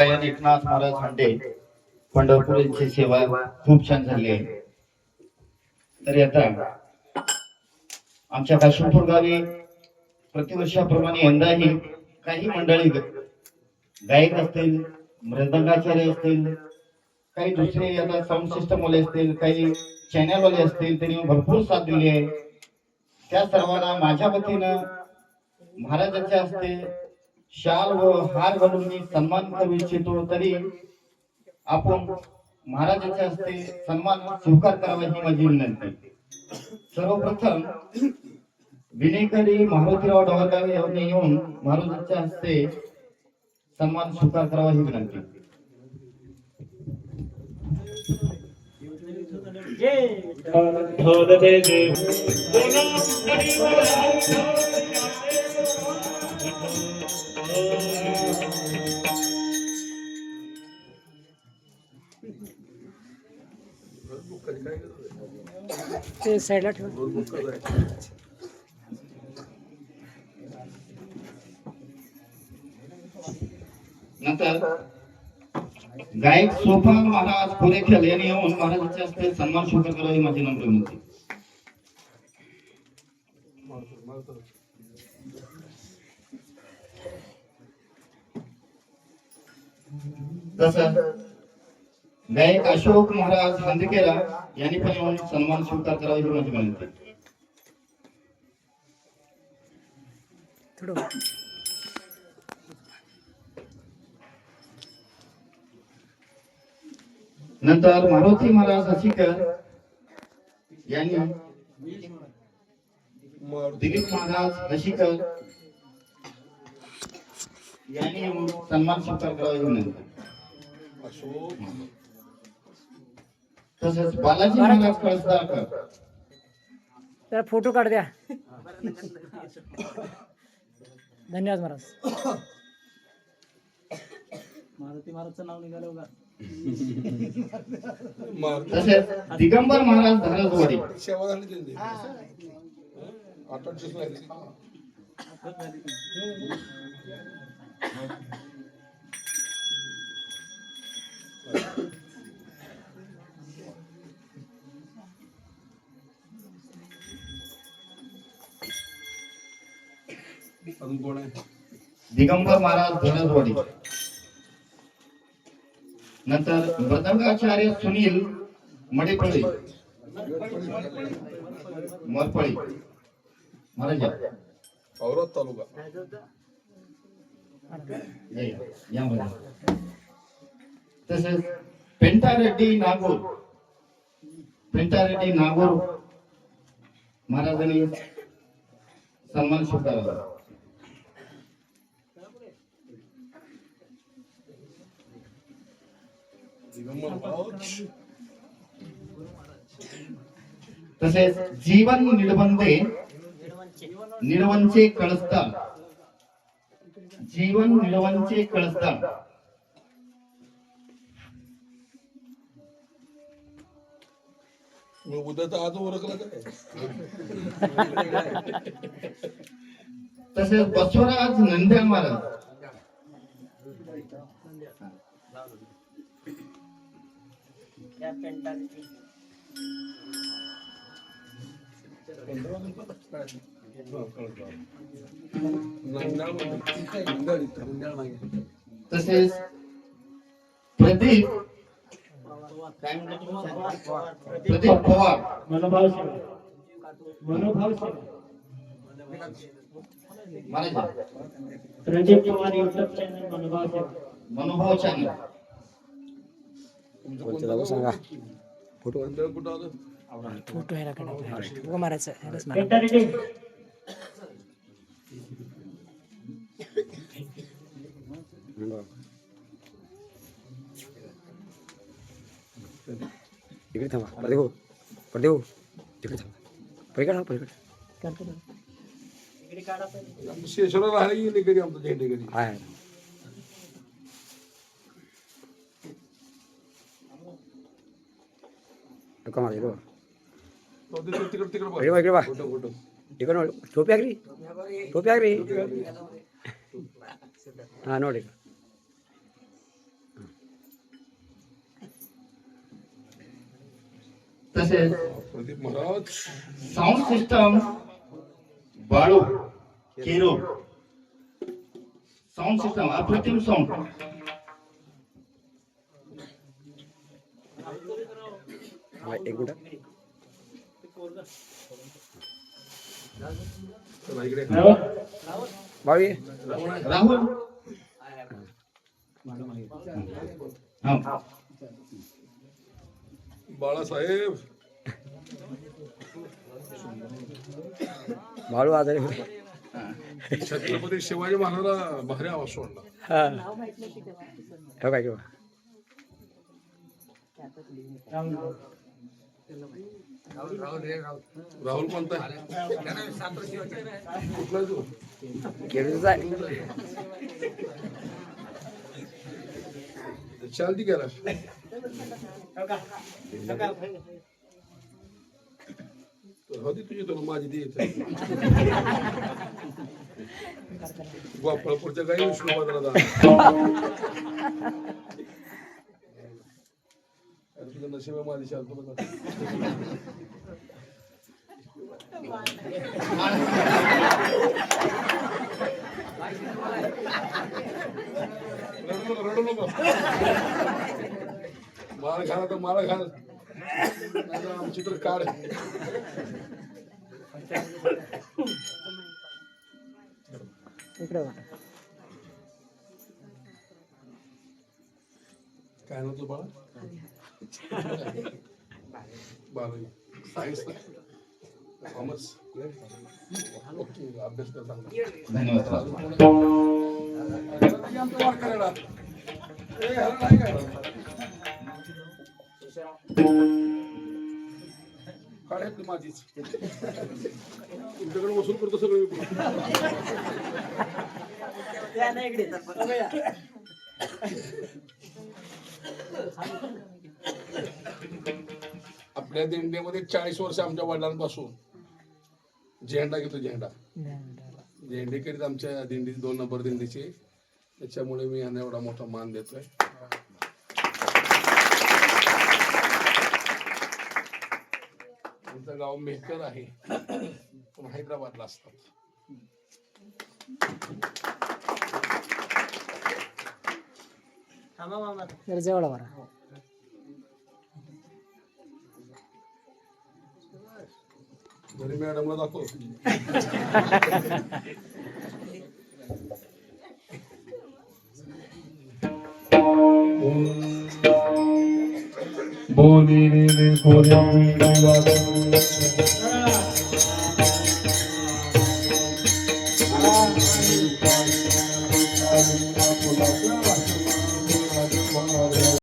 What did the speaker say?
एकनाथ महाराज म्हणते पंढरपूर यांची सेवा खूप छान झाली आहे. तरी आता आमच्या काशिमपूर गावी प्रतिवर्षाप्रमाणे यंदाही काही मंडळी गायक असतील मृदंगाचार्य असतील काही दुसरे आता साऊंड सिस्टम वाले असतील काही चॅनल वाले असतील त्यांनी भरपूर साथ दिली आहे. त्या सर्वांना माझ्या वतीनं महाराजांच्या हस्ते शाल व हार घालून मी सन्मान करू इच्छितो तरी आपण महाराजांच्या हस्ते सन्मान स्वीकार करावा ही माझी विनंती सर्वप्रथम विनेकरी मारुतीराव डवरगावे यांनी येऊन महाराजांच्या हस्ते सन्मान स्वीकार करावा ही विनंती ढोल ते साईडला ठेवा. नंतर गायक सोपान महाराज कोरेखेल यांनी येऊन महाराजांच्या हस्ते सन्मान स्वीकार करावा माझी नम्र विनंती. तसं गायक अशोक महाराज हंदकेला यांनी पण येऊन सन्मान स्वीकार करावा ही माझी विनंती थोडं. नंतर मारुती महाराज हसीकर यांनी दिलीप महाराज हसीकर यांनी येऊन सन्मान स्वीकार करावा ही विनंती तसेच बालाजी महाराज कळसदारकर जरा फोटो काढ द्या. धन्यवाद महाराज. मारुती महाराजचं नाव निघालं का तसेच दिगंबर महाराज धरजवाडी अजून कोण आहे दिगंबर महाराज धरजवाडी नंतर मृदंगाचार्य सुनील मडेपळी. मरपळी महाराज या. औरत तालुका. तसेच पेंटारेड्डी नागूर. पेंटारेड्डी नागूर. महाराजांनी सन्मान स्वीकारला दिगंबर भाऊ तसेच जीवन निडबंदे निडवंचे कळसदार जीवन उद्या तर आज ओळखलं काय? तसेच बसवराज नंद्या महाराज। नंदाळ मागे. तसेच प्रदीप? प्रदीप पवार. मनोभाव सेवा. मनोभाव सेवा. पवार युट्यूब चॅनल मनोभाव सेवा. मनोभाव चॅनल कोणतं आलं? फोटो ह्याला काढायचा उगा मारायचं ह्यालाच मारायचं. इकडे थांबा तिकडे पलीकडे पलीकडे. कधी आमचं झेंडे कधी हाय. ತಕ ಮಾಡಿ ಇರೋ ಇಡುವ ಇಡುವ ಈಗ ನೋಡಿ ಟೋಪಿ ಆಗ್ರಿ ಟೋಪಿ ಆಗ್ರಿ ಹಾಂ ನೋಡಿ. तसेच साऊंड सिस्टम बाळू केरो साऊंड सिस्टम अप्रतिम एक मिनिट। ये. राहुल? बाळासाहेब। बाळू आजारी. छत्रपती शिवाजी महाराजांना भारी आवाज सोडला. काय किंवा राहुल कोणता आहे? कुठला आहे. तो केळीच चालती गेला होती तुझी तुला माझी ती इथे गोपाळपूरच्या गाई विष्णू बाजारात तुझं नशीब आहे माझी शांत बघा. रडू नको रडू नको. मार खाला तर मारा खाल नाही तर आमची तर काढ इकडे काय नव्हतं बाळा? बारावी. सायन्स कॉमर्स ओके अभ्यास कर चांगला धन्यवाद सर. आमचा वार करायला ए, ह्याला नाही काय काढ ती माझीच. तुमच्याकडे वसूल करतो सगळं मी. आपल्या दिंडीमध्ये चाळीस वर्ष आमच्या वडिलांपासून झेंडा घेतो झेंडा. झेंडे करीत आमच्या दिंडी दोन नंबर दिंडीची. त्याच्यामुळे मी यांना एवढा मोठा मान देतोय. आमचं गाव मेहकर आहे. पण हैदराबादला असतात. जरा जवळ बरा. घरी मॅडमला दाखव. बोली रे बोली